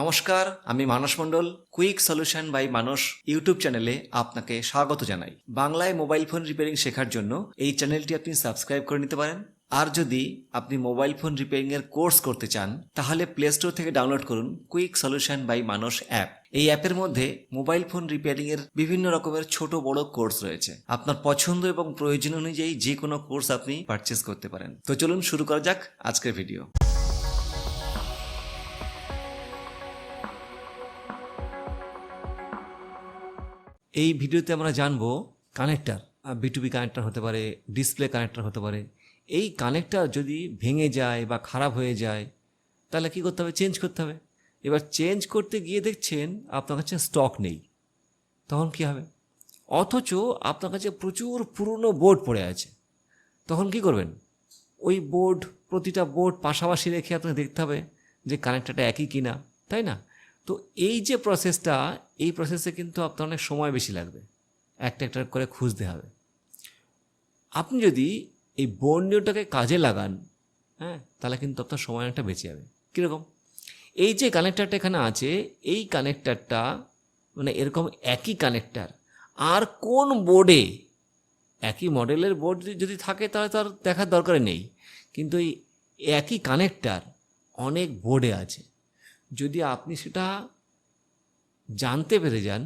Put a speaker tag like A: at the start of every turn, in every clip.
A: নমস্কার আমি Manas Mondal quick solution by Manas YouTube চ্যানেলে আপনাকে স্বাগত জানাই বাংলায় মোবাইল ফোন রিপেয়ারিং শেখার জন্য এই চ্যানেলটি আপনি সাবস্ক্রাইব করে নিতে পারেন আর যদি আপনি মোবাইল ফোন রিপেয়ারিং এর কোর্স করতে চান তাহলে প্লে স্টোর থেকে ডাউনলোড করুন quick solution by Manas app এই অ্যাপের মধ্যে মোবাইল ফোন রিপেয়ারিং এর বিভিন্ন রকমের ছোট বড় কোর্স রয়েছে আপনার পছন্দ এবং প্রয়োজন অনুযায়ী যে কোনো কোর্স আপনি পারচেস করতে পারেন তো চলুন শুরু করা যাক আজকের ভিডিও এই ভিডিওতে আমরা জানবো কানেক্টার বিটুবি কানেক্টার হতে পারে ডিসপ্লে কানেক্টার হতে পারে এই কানেক্টার যদি ভেঙে যায় বা খারাপ হয়ে যায় তাহলে কী করতে হবে চেঞ্জ করতে হবে এবার চেঞ্জ করতে গিয়ে দেখছেন আপনার কাছে স্টক নেই তখন কী হবে অথচ আপনার কাছে প্রচুর পুরনো বোর্ড পড়ে আছে তখন কি করবেন ওই বোর্ড প্রতিটা বোর্ড পাশাপাশি রেখে আপনাকে দেখতে হবে যে কানেক্টারটা একই কিনা তাই না তো এই যে প্রসেসটা এই প্রসেসে কিন্তু আপনার অনেক সময় বেশি লাগবে একটা একটা করে খুঁজতে হবে আপনি যদি এই বর্ণীয়টাকে কাজে লাগান হ্যাঁ তাহলে কিন্তু আপনার সময় একটা বেঁচে যাবে কীরকম এই যে কানেক্টারটা এখানে আছে এই কানেক্টারটা মানে এরকম একই কানেক্টার আর কোন বোর্ডে একই মডেলের বোর্ড যদি থাকে তাহলে তার দেখার দরকার নেই কিন্তু এই একই কানেক্টার অনেক বোর্ডে আছে যদি আপনি সেটা জানতে পেরে যান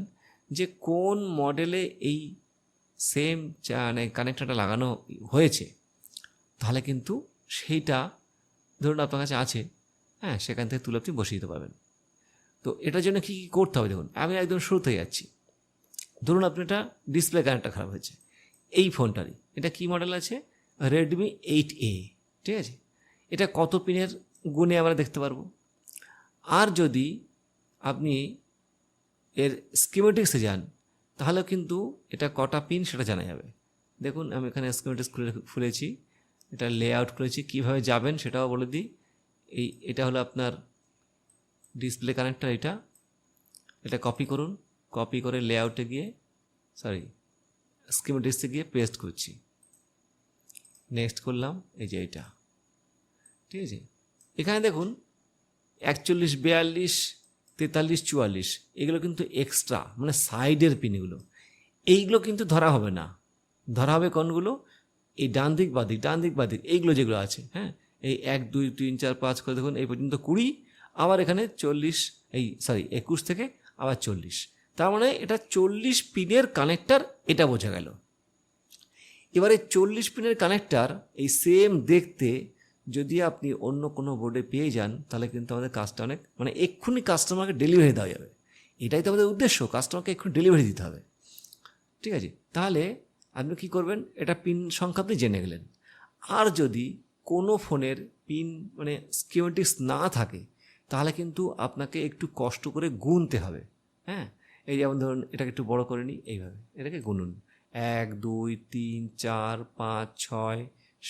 A: যে কোন মডেলে এই সেম মানে কানেক্টারটা লাগানো হয়েছে তাহলে কিন্তু সেইটা ধরুন আপনার কাছে আছে হ্যাঁ সেখান থেকে তুলে আপনি বসিয়ে দিতে পারবেন তো এটার জন্য কী কী করতে হবে দেখুন আমি একদম শুরুতে যাচ্ছি ধরুন আপনি এটা ডিসপ্লে কানেক্টটা খারাপ হয়েছে এই ফোনটারই এটা কী মডেল আছে রেডমি এইট এ ঠিক আছে এটা কত পিনের গুণে আমরা দেখতে পারবো আর যদি আপনি এর স্কিমেটিক্সে যান তাহলে কিন্তু এটা কটা পিন সেটা জানা যাবে দেখুন আমি এখানে স্কিমেটিক্স খুলে খুলেছি এটা লে আউট করেছি কীভাবে যাবেন সেটাও বলে দিই এই এটা হলো আপনার ডিসপ্লে কানেক্টার এটা এটা কপি করুন কপি করে লে আউটে গিয়ে সরি স্কিমেটিক্সে গিয়ে পেস্ট করছি নেক্সট করলাম এই যে এটা ঠিক আছে এখানে দেখুন একচল্লিশ বিয়াল্লিশ তেতাল্লিশ চুয়াল্লিশ এগুলো কিন্তু এক্সট্রা মানে সাইডের পিনগুলো এইগুলো কিন্তু ধরা হবে না ধরা হবে কোনগুলো এই ডান দিক বা দিক ডান দিক বা দিক এইগুলো যেগুলো আছে হ্যাঁ এই এক দুই তিন চার পাঁচ করে দেখুন এই পর্যন্ত কুড়ি আবার এখানে চল্লিশ এই সরি একুশ থেকে আবার চল্লিশ তার মানে এটা চল্লিশ পিনের কানেক্টার এটা বোঝা গেল এবারে চল্লিশ পিনের কানেক্টার এই সেম দেখতে যদি আপনি অন্য কোনো বোর্ডে পেয়ে যান তাহলে কিন্তু আমাদের কাজটা অনেক মানে এক্ষুনি কাস্টমারকে ডেলিভারি দেওয়া যাবে এটাই তো আমাদের উদ্দেশ্য কাস্টমারকে এক্ষুনি ডেলিভারি দিতে হবে ঠিক আছে তাহলে আপনি কি করবেন এটা পিন সংখ্যা আপনি জেনে গেলেন আর যদি কোনো ফোনের পিন মানে স্কিমেটিক্স না থাকে তাহলে কিন্তু আপনাকে একটু কষ্ট করে গুনতে হবে হ্যাঁ এই যেমন ধরুন এটাকে একটু বড় করে নিই এইভাবে এটাকে গুনুন এক দুই তিন চার পাঁচ ছয়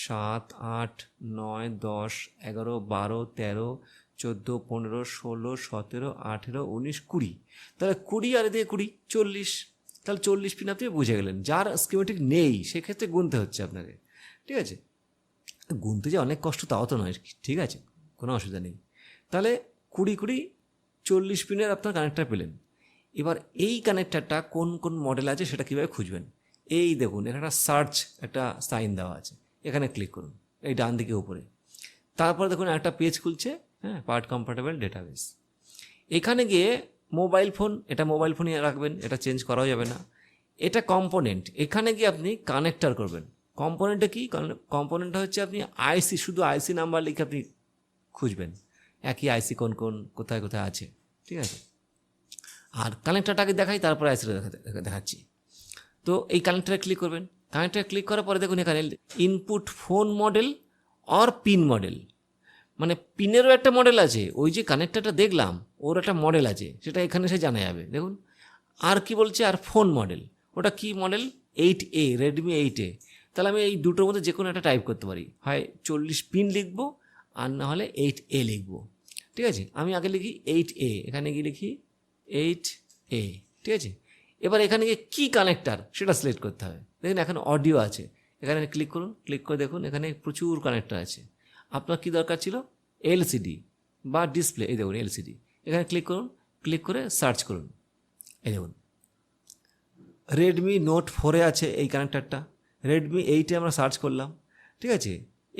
A: সাত আট নয় দশ এগারো বারো তেরো চোদ্দো পনেরো ষোলো সতেরো আঠেরো উনিশ কুড়ি তাহলে কুড়ি আর এদিকে কুড়ি চল্লিশ তাহলে চল্লিশ পিন আপনি বুঝে গেলেন যার স্কিমেটিক নেই সেক্ষেত্রে গুনতে হচ্ছে আপনাকে ঠিক আছে গুনতে যে অনেক কষ্ট তাও তো নয় ঠিক আছে কোনো অসুবিধা নেই তাহলে কুড়ি কুড়ি চল্লিশ পিনের আপনার কানেক্টার পেলেন এবার এই কানেক্টারটা কোন কোন মডেল আছে সেটা কীভাবে খুঁজবেন এই দেখুন এখানে একটা সার্চ একটা সাইন দেওয়া আছে এখানে ক্লিক করুন এই ডান দিকে উপরে তারপরে দেখুন একটা পেজ খুলছে হ্যাঁ পার্ট কম্ফোর্টেবল ডেটাবেস এখানে গিয়ে মোবাইল ফোন এটা মোবাইল ফোনই রাখবেন এটা চেঞ্জ করাও যাবে না এটা কম্পোনেন্ট এখানে গিয়ে আপনি কানেক্টার করবেন কম্পোনেন্টটা কি কম্পোনেন্টটা হচ্ছে আপনি আইসি শুধু আইসি নাম্বার লিখে আপনি খুঁজবেন একই আইসি কোন কোন কোথায় কোথায় আছে ঠিক আছে আর কানেক্টারটাকে দেখাই তারপরে আইসিটা দেখা দেখাচ্ছি তো এই কানেক্টারে ক্লিক করবেন কানেক্টারে ক্লিক করার পরে দেখুন এখানে input phone model or pin model মানে পিনেরও একটা মডেল আছে ওই যে কানেক্টারটা দেখলাম ওর একটা মডেল আছে সেটা এখানে সে জানা যাবে দেখুন আর কি বলছে আর ফোন মডেল ওটা কি model eight A Redmi eight A তাহলে আমি এই দুটোর মধ্যে যে কোনো একটা টাইপ করতে পারি হয় চল্লিশ পিন লিখবো আর না হলে এইট এ লিখবো ঠিক আছে আমি আগে লিখি এইট এ এখানে গিয়ে লিখি এইট এ ঠিক আছে এবার এখানে গিয়ে কী কানেক্টার সেটা সিলেক্ট করতে হবে দেখুন এখানে অডিও আছে এখানে ক্লিক করুন ক্লিক করে দেখুন এখানে প্রচুর কানেক্টর আছে আপনার কি দরকার ছিল এলসিডি বা ডিসপ্লে এই দেখুন এলসিডি এখানে ক্লিক করুন ক্লিক করে সার্চ করুন এই দেখুন রেডমি নোট ফোরে আছে এই কানেক্টারটা রেডমি এইটে আমরা সার্চ করলাম ঠিক আছে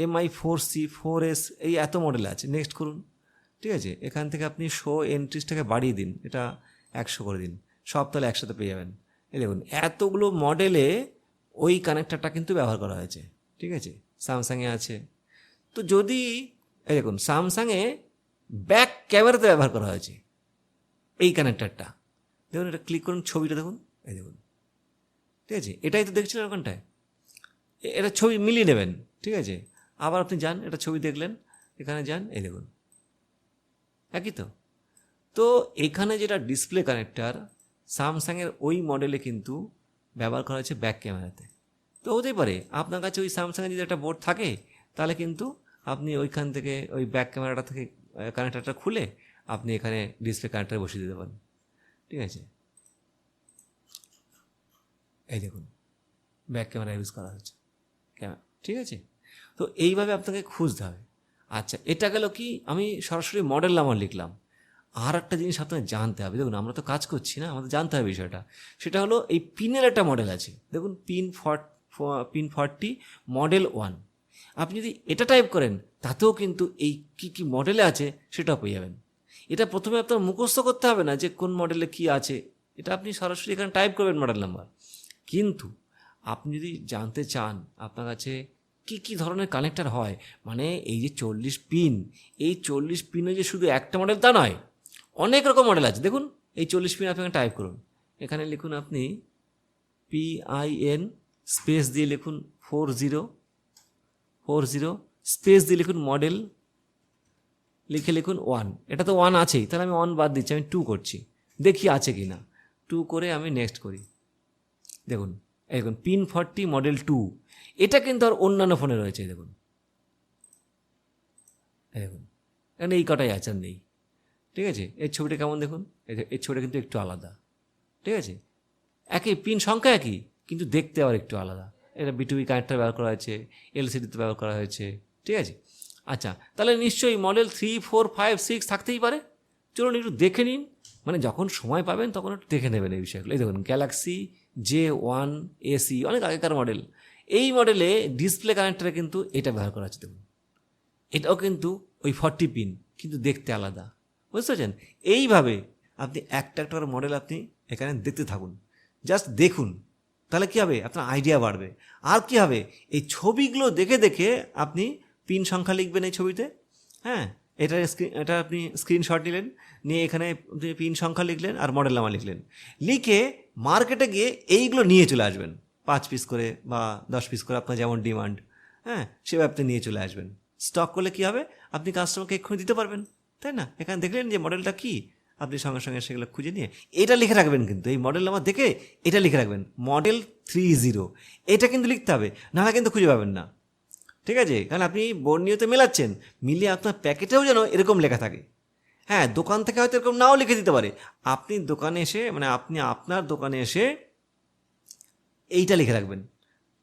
A: MI four C four S এই এত মডেল আছে নেক্সট করুন ঠিক আছে এখান থেকে আপনি শো এন্ট্রিসটাকে বাড়িয়ে দিন এটা একশো করে দিন সব তাহলে একসাথে পেয়ে যাবেন এই দেখুন এতগুলো মডেলে ওই কানেক্টারটা কিন্তু ব্যবহার করা হয়েছে ঠিক আছে স্যামসাংয়ে আছে তো যদি এই দেখুন স্যামসাংয়ে ব্যাক ক্যামেরাতে ব্যবহার করা হয়েছে এই কানেক্টারটা দেখুন এটা ক্লিক করুন ছবিটা দেখুন এই দেখুন ঠিক আছে এটাই তো দেখছিলেন ওখানটায় এটা ছবি মিলিয়ে নেবেন ঠিক আছে আবার আপনি যান এটা ছবি দেখলেন এখানে যান এই দেখুন একই তো তো এখানে যেটা ডিসপ্লে কানেক্টার স্যামসাংয়ের ওই মডেলে কিন্তু ব্যবহার করা হয়েছে ব্যাক ক্যামেরাতে তো হতেই পারে আপনার কাছে ওই স্যামসাংয়ের যদি একটা বোর্ড থাকে তাহলে কিন্তু আপনি ওইখান থেকে ওই ব্যাক ক্যামেরাটা থেকে কানেক্টারটা খুলে আপনি এখানে ডিসপ্লে কানেক্টার বসিয়ে দিতে পারেন ঠিক আছে এই দেখুন ব্যাক ক্যামেরা ইউজ করা হয়েছে ক্যামেরা ঠিক আছে তো এইভাবে আপনাকে খুঁজতে হবে আচ্ছা এটা গেল কি আমি সরাসরি মডেল নাম্বার লিখলাম আর একটা জিনিস আপনাকে জানতে হবে দেখুন আমরা তো কাজ করছি না আমাদের জানতে হবে বিষয়টা সেটা হলো এই পিনের একটা মডেল আছে দেখুন pin four pin forty model one আপনি যদি এটা টাইপ করেন তাতেও কিন্তু এই কি কি মডেলে আছে সেটা পেয়ে যাবেন এটা প্রথমে আপনার মুখস্থ করতে হবে না যে কোন মডেলে কি আছে এটা আপনি সরাসরি এখানে টাইপ করবেন মডেল নাম্বার কিন্তু আপনি যদি জানতে চান আপনার কাছে কি কি ধরনের কানেক্টার হয় মানে এই যে চল্লিশ পিন এই চল্লিশ পিনে যে শুধু একটা মডেল তা নয় অনেক রকম মডেল আছে দেখুন এই চল্লিশ পিন আপনি টাইপ করুন এখানে লিখুন আপনি পিআইএন স্পেস দিয়ে লিখুন four zero four zero space দিয়ে লিখুন মডেল লিখে লিখুন ওয়ান এটা তো ওয়ান আছেই তাহলে আমি ওয়ান বাদ দিচ্ছি আমি টু করছি দেখি আছে কি না টু করে আমি নেক্সট করি দেখুন দেখুন পিন ফর্টি মডেল টু এটা কিন্তু আর অন্যান্য ফোনে রয়েছে দেখুন দেখুন এখানে এই কটাই আচার নেই ঠিক আছে এই ছবিটা কেমন দেখুন এই ছবিটা কিন্তু একটু আলাদা ঠিক আছে একই পিন সংখ্যা একই কিন্তু দেখতে আবার একটু আলাদা এটা বিটুবি কানেক্টার ব্যবহার করা হয়েছে এলসিডিতে ব্যবহার করা হয়েছে ঠিক আছে আচ্ছা তাহলে নিশ্চয়ই model three four five six থাকতেই পারে চলুন একটু দেখে নিন মানে যখন সময় পাবেন তখন একটু দেখে নেবেন এই বিষয়গুলো এই দেখুন গ্যালাক্সি জে ওয়ান এসি অনেক আগেকার মডেল এই মডেলে ডিসপ্লে কানেক্টারে কিন্তু এটা ব্যবহার করা হচ্ছে দেখুন এটাও কিন্তু ওই ফর্টি পিন কিন্তু দেখতে আলাদা বুঝতে পারছেন এইভাবে আপনি একটা একটা করে মডেল আপনি এখানে দেখতে থাকুন জাস্ট দেখুন তাহলে কী হবে আপনার আইডিয়া বাড়বে আর কী হবে এই ছবিগুলো দেখে দেখে আপনি পিন সংখ্যা লিখবেন এই ছবিতে হ্যাঁ এটা স্ক্রিন এটা আপনি স্ক্রিনশট নিলেন নিয়ে এখানে পিন সংখ্যা লিখলেন আর মডেল নামা লিখলেন লিখে মার্কেটে গিয়ে এইগুলো নিয়ে চলে আসবেন পাঁচ পিস করে বা দশ পিস করে আপনার যেমন ডিমান্ড হ্যাঁ সেভাবে আপনি নিয়ে চলে আসবেন স্টক করলে কী হবে আপনি কাস্টমারকে এক্ষুনি দিতে পারবেন তাই না এখানে দেখলেন যে মডেলটা কি আপনি সঙ্গে সঙ্গে সেগুলো খুঁজে নিয়ে এটা লিখে রাখবেন কিন্তু এই মডেল আমার দেখে এটা লিখে রাখবেন মডেল থ্রি জিরো এটা কিন্তু লিখতে হবে নাহলে কিন্তু খুঁজে পাবেন না ঠিক আছে কারণ আপনি বর্ণীয়তে মেলাচ্ছেন মিলিয়ে আপনার প্যাকেটেও যেন এরকম লেখা থাকে হ্যাঁ দোকান থেকে হয়তো এরকম নাও লিখে দিতে পারে আপনি দোকানে এসে মানে আপনি আপনার দোকানে এসে এইটা লিখে রাখবেন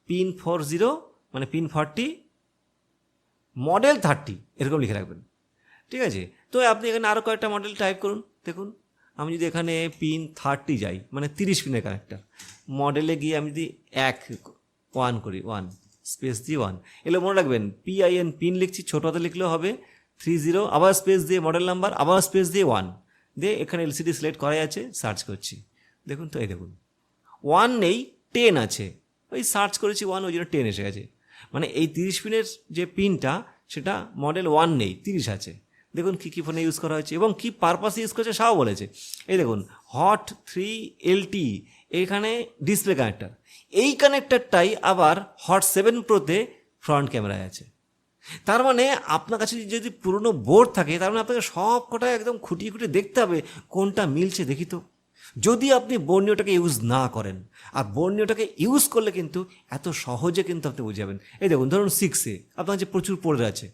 A: পিন ফোর জিরো মানে পিন ফর্টি মডেল থার্টি এরকম লিখে রাখবেন ঠিক আছে তো আপনি এখানে আরও কয়েকটা মডেল টাইপ করুন দেখুন আমি যদি এখানে পিন থার্টি যাই মানে তিরিশ পিনের কানেক্টার মডেলে গিয়ে আমি যদি এক ওয়ান করি ওয়ান স্পেস দিয়ে ওয়ান এগুলো মনে রাখবেন পিআইএন পিন লিখছি ছোটো হাতে লিখলেও হবে থ্রি জিরো আবার স্পেস দিয়ে মডেল নাম্বার আবার স্পেস দিয়ে ওয়ান দিয়ে এখানে এলসিডি সিলেক্ট করাই আছে সার্চ করছি দেখুন তো এই দেখুন ওয়ান নেই টেন আছে ওই সার্চ করেছি ওয়ান ওই জন্য টেন এসে গেছে মানে এই তিরিশ পিনের যে পিনটা সেটা মডেল ওয়ান নেই তিরিশ আছে দেখুন কী কী ফোনে ইউজ করা হয়েছে এবং কী পারপাসে ইউজ করেছে সাও বলেছে এই দেখুন হট থ্রি এলটি এখানে ডিসপ্লে কানেক্টার এই কানেক্টারটাই আবার হট সেভেন প্রোতে ফ্রন্ট ক্যামেরায় আছে তার মানে আপনার কাছে যদি পুরনো বোর্ড থাকে তার মানে আপনাকে সব কটা একদম খুঁটিয়ে খুঁটিয়ে দেখতে হবে কোনটা মিলছে দেখি তো যদি আপনি বর্ণীয়টাকে ইউজ না করেন আর বর্ণীয়টাকে ইউজ করলে কিন্তু এত সহজে কিন্তু আপনি বুঝাবেন এই দেখুন ধরুন সিক্সে আপনার যে প্রচুর পড়ে আছে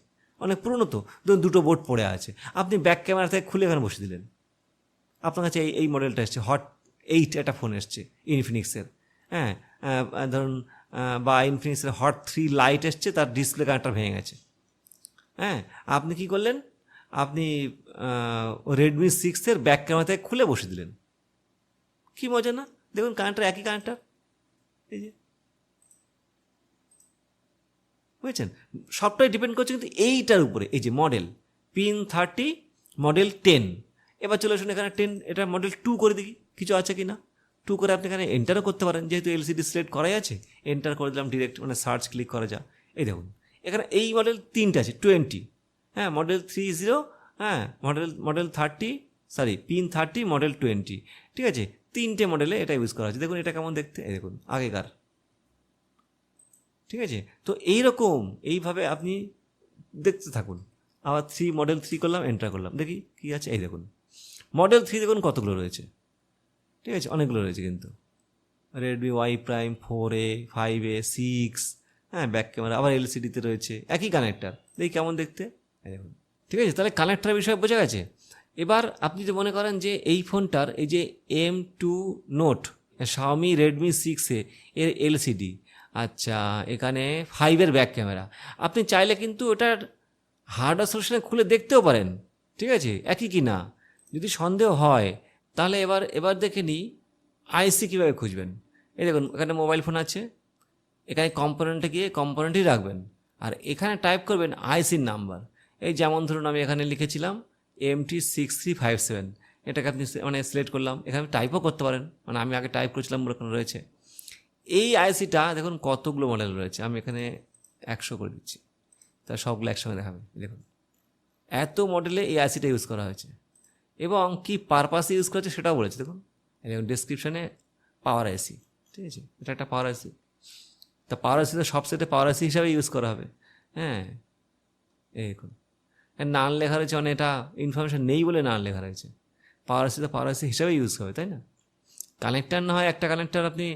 A: অনেক পুরনো তো ধরুন দুটো বোর্ড পড়ে আছে আপনি ব্যাক ক্যামেরা থেকে খুলে এখানে বসে দিলেন আপনার কাছে এই এই মডেলটা এসছে হট এইট একটা ফোন এসছে ইনফিনিক্সের হ্যাঁ ধরুন বা ইনফিনিক্সের হট থ্রি লাইট এসছে তার ডিসপ্লে কানেক্টার ভেঙে গেছে হ্যাঁ আপনি কি করলেন আপনি রেডমি সিক্সের ব্যাক ক্যামেরা থেকে খুলে বসে দিলেন কি মজা না দেখুন কানেক্টার একই কানেক্টার এই যে বুঝেছেন সবটাই ডিপেন্ড করছে কিন্তু এইটার উপরে এই যে model pin thirty model ten এবার চলে আসুন এখানে টেন এটা মডেল টু করে দেখি কিছু আছে কি না টু করে আপনি এখানে এন্টারও করতে পারেন যেহেতু এলসিডি সিলেক্ট করাই আছে এন্টার করে দিলাম ডিরেক্ট মানে সার্চ ক্লিক করা যা এই দেখুন এখানে এই মডেল তিনটা আছে টোয়েন্টি হ্যাঁ মডেল থ্রি জিরো হ্যাঁ model model thirty sorry pin thirty model twenty ঠিক আছে তিনটে মডেলে এটা ইউজ করা হচ্ছে দেখুন এটা কেমন দেখতে দেখুন আগেকার ঠিক আছে তো এইরকম এইভাবে আপনি দেখতে থাকুন আবার থ্রি মডেল থ্রি করলাম এন্টার করলাম দেখি কি আছে এই দেখুন মডেল থ্রি দেখুন কতগুলো রয়েছে ঠিক আছে অনেকগুলো রয়েছে কিন্তু Redmi Y prime four A five A six হ্যাঁ ব্যাক ক্যামেরা আবার এলসিডিতে রয়েছে একই কানেক্টার দেখি কেমন দেখতে দেখুন ঠিক আছে তাহলে কানেক্টার বিষয়ে বোঝা গেছে এবার আপনি যদি মনে করেন যে এই ফোনটার এই যে M two note Xiaomi Redmi সিক্সে এর এলসিডি আচ্ছা এখানে ফাইভের ব্যাক ক্যামেরা আপনি চাইলে কিন্তু ওটার হার্ডওয়্যার সলিউশনে খুলে দেখতেও পারেন ঠিক আছে একই কি না যদি সন্দেহ হয় তাহলে এবার এবার দেখে নিই আইসি কীভাবে খুঁজবেন এই দেখুন এখানে মোবাইল ফোন আছে এখানে কম্পোনেন্টে গিয়ে কম্পোনেন্টই রাখবেন আর এখানে টাইপ করবেন আইসির নাম্বার এই যেমন ধরুন আমি এখানে লিখেছিলাম M T six three five seven এটাকে আপনি মানে সিলেক্ট করলাম এখানে টাইপও করতে পারেন মানে আমি আগে টাইপ করেছিলাম বলে রয়েছে এই আইসিটা দেখুন কতগুলো মডেল রয়েছে আমি এখানে একশো করে দিচ্ছি তা সবগুলো একসঙ্গে দেখাবে দেখুন এত মডেলে এই আইসিটা ইউজ করা হয়েছে এবং কি পারপাসে ইউজ করেছে সেটাও বলেছে দেখুন এবং ডিসক্রিপশানে পাওয়ার আইসি ঠিক আছে এটা একটা পাওয়ার আইসি তা পাওয়ার আইসি তো সবসেটে পাওয়ার আইসি হিসাবে ইউজ করা হবে হ্যাঁ এই দেখুন নান লেখা রয়েছে মানে এটা ইনফরমেশান নেই বলে নান লেখা রয়েছে পাওয়ার আইসি তো পাওয়ার আইসি হিসাবে ইউজ হবে তাই না কানেক্টার না হয় একটা কানেক্টার আপনি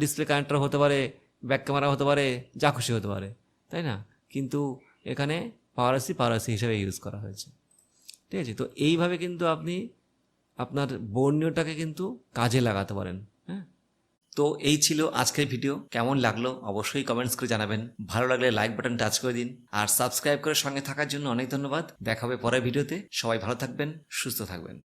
A: ডিসপ্লে হ্যাঁ, কানেক্টর হতে পারে ব্যাক ক্যামেরা হতে পারে যা খুশি হতে পারে তাই না কিন্তু এখানে পাওয়ারাসি পাওয়ারাসি হিসেবে ইউজ করা হয়েছে ঠিক আছে তো এইভাবে কিন্তু আপনি আপনার বর্ণীয়টাকে কিন্তু কাজে লাগাতে পারেন হ্যাঁ তো এই ছিল আজকের ভিডিও কেমন লাগলো অবশ্যই কমেন্টস করে জানাবেন ভালো লাগলে লাইক বাটন টাচ করে দিন আর সাবস্ক্রাইব করে সঙ্গে থাকার জন্য অনেক ধন্যবাদ দেখা হবে পরের ভিডিওতে সবাই ভালো থাকবেন সুস্থ থাকবেন